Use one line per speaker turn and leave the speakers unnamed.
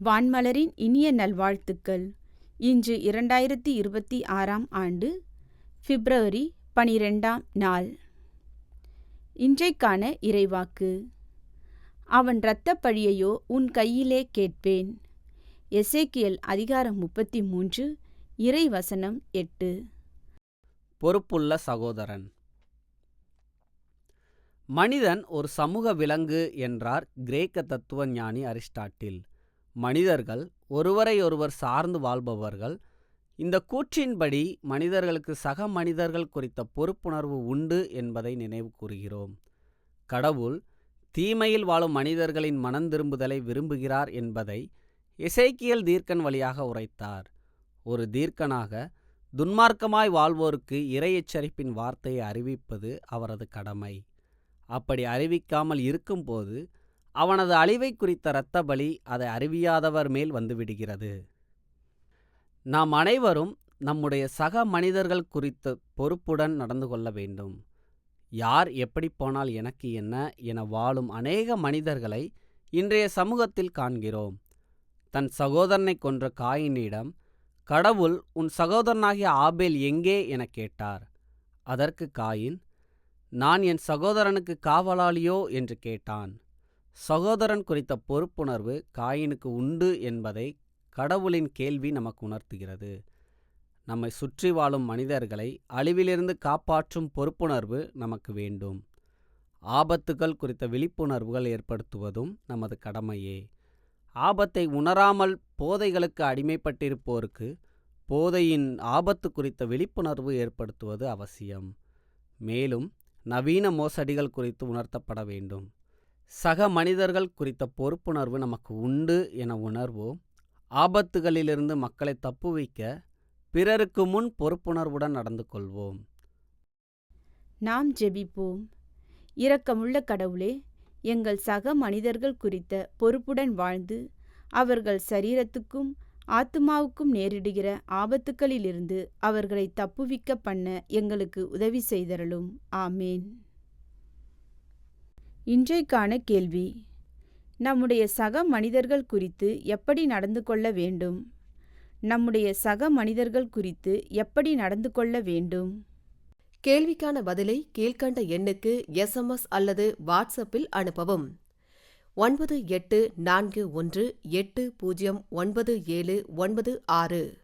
வான்மலரின் இனிய நல்வாழ்த்துக்கள். இன்று இரண்டாயிரத்தி இருபத்தி ஆறாம் ஆண்டு பிப்ரவரி பனிரெண்டாம் நாள். இன்றைக்கான இறைவாக்கு. அவன் இரத்தப் பழியையோ உன் கையிலே கேட்பேன். எசேக்கியல் அதிகாரம் முப்பத்தி மூன்று இறை வசனம் எட்டு.
பொறுப்புள்ள சகோதரன். மனிதன் ஒரு சமூக விலங்கு என்றார் கிரேக்க தத்துவ ஞானி அரிஸ்டாட்டில். மனிதர்கள் ஒருவரையொருவர் சார்ந்து வாழ்பவர்கள். இந்த கூற்றின்படி மனிதர்களுக்கு சக மனிதர்கள் குறித்த பொறுப்புணர்வு உண்டு என்பதை நினைவு கூறுகிறோம். கடவுள் தீமையில் வாழும் மனிதர்களின் மனம் திரும்புதலை விரும்புகிறார் என்பதை இசைக்கியல் தீர்க்கன் வழியாக உரைத்தார். ஒரு தீர்க்கனாக துன்மார்க்கமாய் வாழ்வோருக்கு இறை எச்சரிப்பின் வார்த்தையை அறிவிப்பது அவரது கடமை. அப்படி அறிவிக்காமல் இருக்கும்போது அவனது அழிவை குறித்த இரத்த பலி அதை அறிவியாதவர் மேல் வந்துவிடுகிறது நாம் அனைவரும் நம்முடைய சக மனிதர்கள் குறித்த பொறுப்புடன் நடந்து கொள்ள வேண்டும். யார் எப்படி போனால் எனக்கு என்ன என வாழும் அநேக மனிதர்களை இன்றைய சமூகத்தில் காண்கிறோம். தன் சகோதரனை கொன்ற காயினிடம் கடவுள் உன் சகோதரனாகிய ஆபேல் எங்கே? எனக் கேட்டார். அதற்கு காயின் நான் என் சகோதரனுக்கு காவலாளியோ? என்று கேட்டான். சகோதரன் குறித்த பொறுப்புணர்வு காயினுக்கு உண்டு என்பதை கடவுளின் கேள்வி நமக்கு உணர்த்துகிறது. நம்மை சுற்றி வாழும் மனிதர்களை அழிவிலிருந்து காப்பாற்றும் பொறுப்புணர்வு நமக்கு வேண்டும். ஆபத்துகள் குறித்த விழிப்புணர்வுகள் ஏற்படுத்துவதும் நமது கடமையே. ஆபத்தை உணராமல் போதைகளுக்கு அடிமைப்பட்டிருப்போருக்கு போதையின் ஆபத்து குறித்த விழிப்புணர்வு ஏற்படுத்துவது அவசியம். மேலும் நவீன மோசடிகள் குறித்து உணர்த்தப்பட வேண்டும். சக மனிதர்கள் குறித்த பொறுப்புணர்வு நமக்கு உண்டு என உணர்வோம். ஆபத்துகளிலிருந்து மக்களை தப்புவிக்க பிறருக்கு முன் பொறுப்புணர்வுடன் நடந்து கொள்வோம்.
நாம் ஜெபிப்போம். இரக்கமுள்ள கடவுளே எங்கள் சக மனிதர்கள் குறித்த பொறுப்புடன் வாழ்ந்து அவர்கள் சரீரத்துக்கும் ஆத்துமாவுக்கும் நேரிடுகிற ஆபத்துக்களிலிருந்து அவர்களை தப்புவிக்க பண்ண எங்களுக்கு உதவி செய்தரலும் ஆமேன். இன்றைக்கான கேள்வி. நம்முடைய சக மனிதர்கள் குறித்து எப்படி நடந்து கொள்ள வேண்டும்? நம்முடைய சக மனிதர்கள் குறித்து எப்படி நடந்து கொள்ள வேண்டும்?
கேள்விக்கான பதிலை கீழ்க்கண்ட எண்ணுக்கு எஸ்எம்எஸ் அல்லது வாட்ஸ்அப்பில் அனுப்பவும். ஒன்பது எட்டு நான்கு ஒன்று எட்டு பூஜ்ஜியம் ஒன்பது ஏழு ஒன்பது ஆறு.